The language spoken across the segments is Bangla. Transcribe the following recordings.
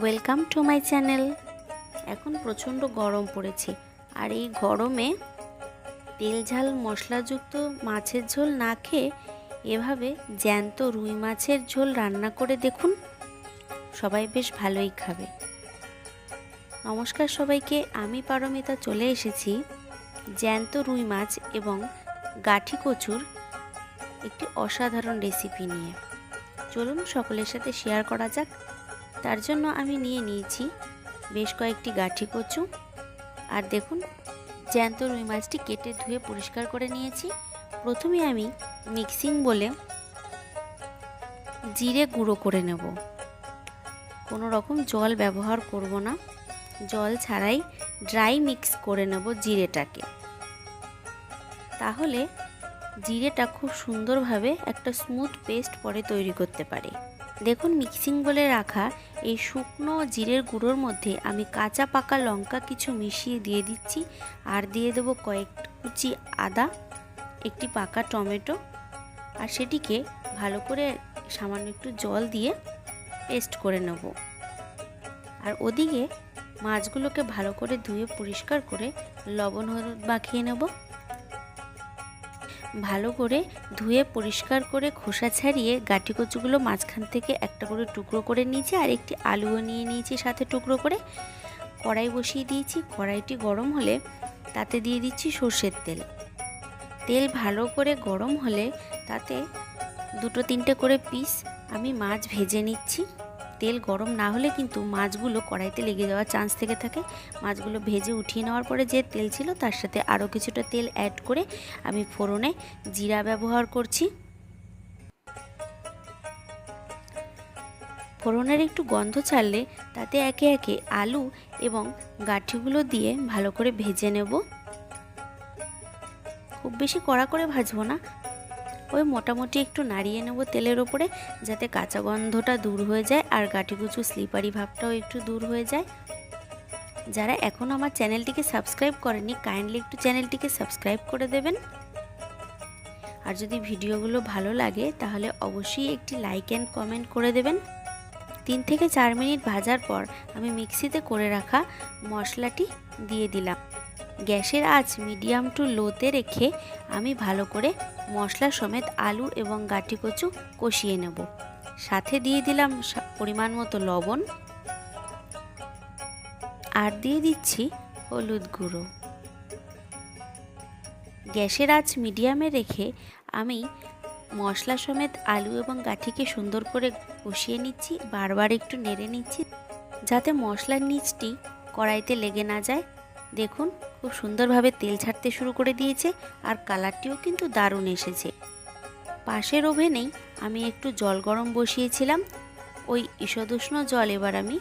ওয়েলকাম টু মাই চ্যানেল এখন প্রচণ্ড গরম পড়েছে। আর এই গরমে তেল ঝাল মশলাযুক্ত মাছের ঝোল না খেয়ে এভাবে জ্যান্ত রুই মাছের ঝোল রান্না করে দেখুন। সবাই বেশ ভালোই খাবে। নমস্কার সবাইকে, আমি পারমিতা চলে এসেছি। জ্যান্ত রুই মাছ এবং গাঠি কচুর একটি অসাধারণ রেসিপি নিয়ে। চলুন সকলের সাথে শেয়ার করা যাক। তার জন্য আমি নিয়ে নিয়েছি বেশ কয়েকটি গাঠি কচু। আর দেখুন, জ্যান্ত রুই মাছটি কেটে ধুয়ে পরিষ্কার করে নিয়েছি। প্রথমে আমি মিক্সিং বলে জিরে গুঁড়ো করে নেব। কোনো রকম জল ব্যবহার করব না। জল ছাড়াই ড্রাই মিক্স করে নেব জিরেটাকে। তাহলে জিরেটা খুব সুন্দরভাবে একটা স্মুথ পেস্ট পরে তৈরি করতে পারে। দেখুন, মিক্সিং বলে রাখা এই শুকনো জিরের গুঁড়োর মধ্যে আমি কাঁচা পাকা লঙ্কা কিছু মিশিয়ে দিয়ে দিচ্ছি। আর দিয়ে দেবো কয়েক কুচি আদা, একটি পাকা টমেটো। আর সেটিকে ভালো করে সামান্য একটু জল দিয়ে পেস্ট করে নেব। আর ওদিকে মাছগুলোকে ভালো করে ধুয়ে পরিষ্কার করে লবণ হলুদ মাখিয়ে নেব। ভালো করে ধুয়ে পরিষ্কার করে খোসা ছাড়িয়ে গাঠি কচুগুলো মাঝখান থেকে একটা করে টুকরো করে নিয়েছি আর একটি আলুও নিয়ে নিয়েছি সাথে টুকরো করে। কড়াই বসিয়ে দিয়েছি। কড়াইটি গরম হলে তাতে দিয়ে দিচ্ছি সর্ষের তেল। তেল ভালো করে গরম হলে তাতে দুটো তিনটে করে পিস আমি মাছ ভেজে নিচ্ছি। তেল গরম না হলে কিন্তু মাছগুলো কড়াইতে লেগে যাওয়ার চান্স থেকে থাকে। মাছগুলো ভেজে উঠিয়ে নেওয়ার পরে যে তেল ছিল তার সাথে আরও কিছুটা তেল অ্যাড করে আমি ফোড়নে জিরা ব্যবহার করছি। ফোড়নের একটু গন্ধ ছাড়লে তাতে একে একে আলু এবং গাঠিগুলো দিয়ে ভালো করে ভেজে নেব। খুব বেশি কড়া করে ভাজবো না ওই মোটামুটি একটু নাড়িয়ে নেব তেলের ওপরে, যাতে কাঁচা গন্ধটা দূর হয়ে যায় আর গাঠিগুচু স্লিপারি ভাবটাও একটু দূর হয়ে যায়। যারা এখনও আমার চ্যানেলটিকে সাবস্ক্রাইব করেনি কাইন্ডলি একটু চ্যানেলটিকে সাবস্ক্রাইব করে দেবেন। আর যদি ভিডিওগুলো ভালো লাগে, তাহলে অবশ্যই একটি লাইক অ্যান্ড কমেন্ট করে দেবেন। তিন থেকে চার মিনিট ভাজার পর আমি মিক্সিতে করে রাখা মশলাটি দিয়ে দিলাম। গ্যাসের আঁচ মিডিয়াম টু লোতে রেখে আমি ভালো করে মশলা সমেত আলু এবং গাটি কচু কষিয়ে নেব। সাথে দিয়ে দিলাম পরিমাণ মতো লবণ। আর দিয়ে দিচ্ছি হলুদ গুঁড়ো। গ্যাসের আঁচ মিডিয়ামে রেখে আমি মশলা সমেত আলু এবং গাঠিকে সুন্দর করে কষিয়ে নিচ্ছি, বারবার একটু নেড়ে নিচ্ছি, যাতে মশলার নিচটি কড়াইতে লেগে না যায়। দেখুন, খুব সুন্দরভাবে তেল ছাড়তে শুরু করে দিয়েছে আর কালারটিও কিন্তু দারুণ এসেছে। পাশের ওভেনেই আমি একটু জল গরম বসিয়েছিলাম। ওই ঈষদুষ্ণ জল এবার আমি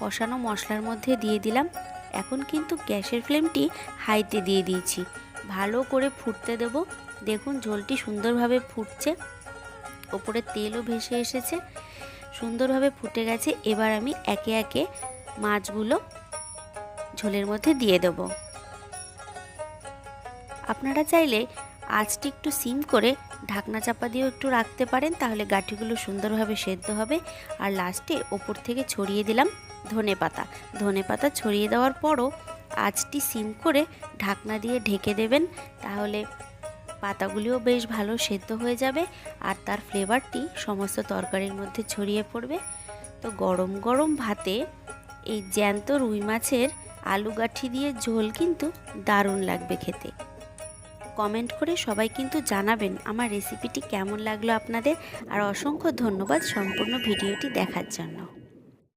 কষানো মশলার মধ্যে দিয়ে দিলাম। এখন কিন্তু গ্যাসের ফ্লেমটি হাইতে দিয়ে দিয়েছি। ভালো করে ফুটতে দেব। দেখুন, ঝোলটি সুন্দরভাবে ফুটছে। ওপরে তেলও ভেসে এসেছে। সুন্দরভাবে ফুটে গেছে। এবার আমি একে একে মাছগুলো ঝোলের মধ্যে দিয়ে দেব। আপনারা চাইলে আঁচটি একটু সিম করে ঢাকনা চাপা দিয়েও একটু রাখতে পারেন, তাহলে গাঠিগুলো সুন্দরভাবে সেদ্ধ হবে। আর লাস্টে ওপর থেকে ছড়িয়ে দিলাম ধনে পাতা। ধনে পাতা ছড়িয়ে দেওয়ার পরও আঁচটি সিম করে ঢাকনা দিয়ে ঢেকে দেবেন, তাহলে পাতাগুলিও বেশ ভালো সেদ্ধ হয়ে যাবে আর তার ফ্লেভারটি সমস্ত তরকারির মধ্যে ছড়িয়ে পড়বে। তো গরম গরম ভাতে এই জ্যান্ত রুই মাছের আলু গাঠি দিয়ে ঝোল কিন্তু দারুণ লাগবে খেতে। কমেন্ট করে সবাই কিন্তু জানাবেন আমার রেসিপিটি কেমন লাগল আপনাদের। আর অসংখ্য ধন্যবাদ সম্পূর্ণ ভিডিওটি দেখার জন্য।